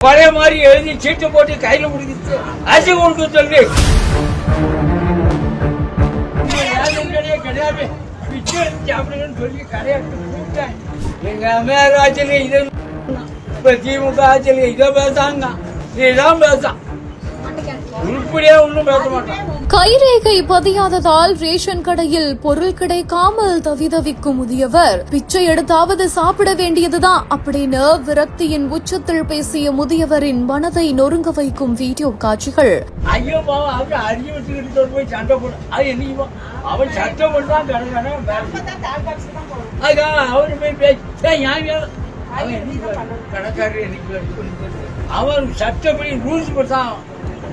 பழைய மாதிரி எழுதி சீட்டு போட்டு கையில முடிக்கிட்டு அரிசி கொடுக்க சொல்லி யாரும் கிடையாது, கிடையாது பிச்சை எடுத்து சாப்பிடுங்கன்னு சொல்லி கடையாட்டு கூப்பிட்டேன் எங்க அம்மையார் ஆட்சியில இதை இப்ப திமுக ஆட்சியில இதை பேசாங்க இதான் பேசான் கைரேகை பதியாததால் ரேஷன் கடையில் பொருள் கிடைக்காமல் தவிதவிக்கும் முதியவர். பிச்சை எடுத்தாவது சாப்பிட வேண்டியதுதான். அப்படின்னு விரக்தியின் உச்சத்தில் பேசிய முதியவரின் மனதை நொறுங்க வைக்கும் வீடியோ காட்சிகள். அவன் அவரு போய் சட்டப்படி ரூல்ஸ் தான்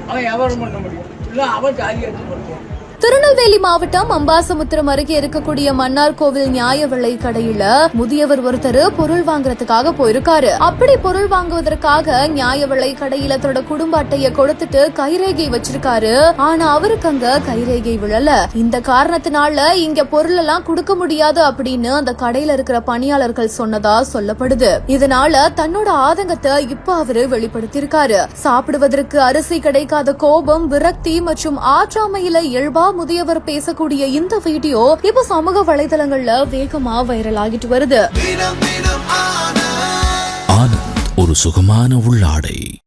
அவன் வியாபாரம் பண்ண முடியும். இல்லை அவன் ஜாதி எடுத்து பண்ணுவான். திருநெல்வேலி மாவட்டம் அம்பாசமுத்திரம் அருகே இருக்கக்கூடிய மன்னார் கோவில் நியாய விலை கடையில முதியவர் ஒருத்தர் பொருள் வாங்குறதுக்காக போயிருக்காரு. அப்படி பொருள் வாங்குவதற்காக நியாய விலை கடையில தன்னோட குடும்ப அட்டைய கொடுத்துட்டு கைரேகை வச்சிருக்காரு. ஆனா அவருக்கு அங்க கைரேகை விழல. இந்த காரணத்தினால இங்க பொருள் எல்லாம் கொடுக்க முடியாது அப்படின்னு அந்த கடையில இருக்கிற பணியாளர்கள் சொன்னதா சொல்லப்படுது. இதனால தன்னோட ஆதங்கத்தை இப்ப அவரு வெளிப்படுத்தியிருக்காரு. சாப்பிடுவதற்கு அரிசி கிடைக்காத கோபம் விரக்தி மற்றும் ஆற்றாமையில இயல்பா முதியவர் பேசக்கூடிய இந்த வீடியோ இப்ப சமூக வலைதளங்கள்ல வேகமா வைரல் ஆகிட்டு வருது. ஆனந்த் ஒரு சுகமான உள்ளாடை.